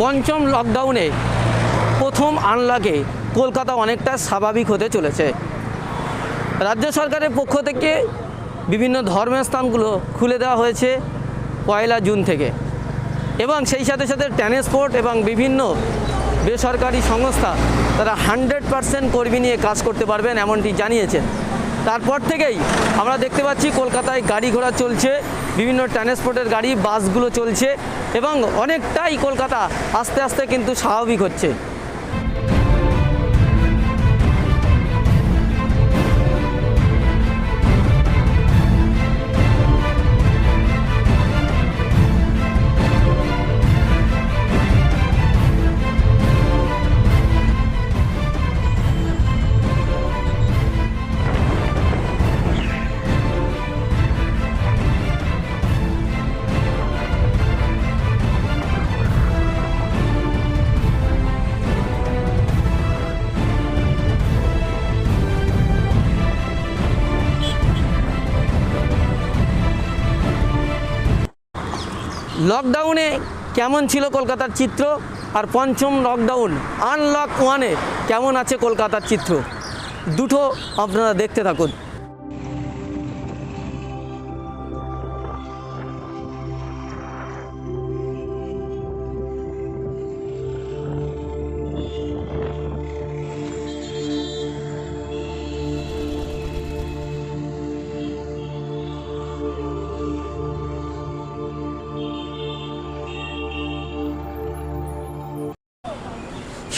পঞ্চম লকডাউনে প্রথম আনলাকে কলকাতা অনেকটা স্বাভাবিক হতে চলেছে। রাজ্য সরকারের পক্ষ থেকে বিভিন্ন ধর্মের স্থানগুলো খুলে দেওয়া হয়েছে পয়লা জুন থেকে। এবং সেই সাথে সাথে ট্রান্সপোর্ট এবং বিভিন্ন বেসরকারি সংস্থা তারা হান্ড্রেড পারসেন্ট কর্মী নিয়ে কাজ করতে পারবেন এমনটি জানিয়েছেন। তারপর থেকেই আমরা দেখতে পাচ্ছি কলকাতায় গাড়ি ঘোড়া চলছে। বিভিন্ন ট্রান্সপোর্টের গাড়ি বাসগুলো চলছে এবং অনেকটাই কলকাতা আস্তে আস্তে কিন্তু স্বাভাবিক হচ্ছে। লকডাউনে কেমন ছিল কলকাতার চিত্র? আর পঞ্চম লকডাউন আনলক ওয়ানে কেমন আছে কলকাতার চিত্র? দুটো আপনারা দেখতে থাকুন।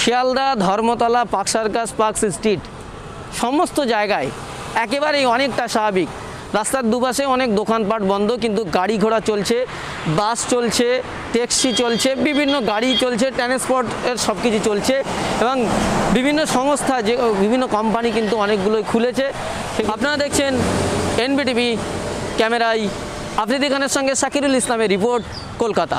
Sealdah, Dharmatala Park Circus Parks Street, সমস্ত জায়গায় একেবারেই অনেকটা স্বাভাবিক। রাস্তার দুপাশে অনেক দোকানপাট বন্ধ, কিন্তু গাড়ি ঘোড়া চলছে, বাস চলছে, ট্যাক্সি চলছে, বিভিন্ন গাড়ি চলছে ট্রান্সপোর্টের সব কিছু চলছে এবং বিভিন্ন সংস্থা যে, বিভিন্ন কোম্পানি কিন্তু অনেকগুলোই খুলেছে। আপনারা দেখছেন এনবিটিভি ক্যামেরায় আফ্রিদি খানের সঙ্গে সাকিরুল ইসলামের রিপোর্ট, কলকাতা।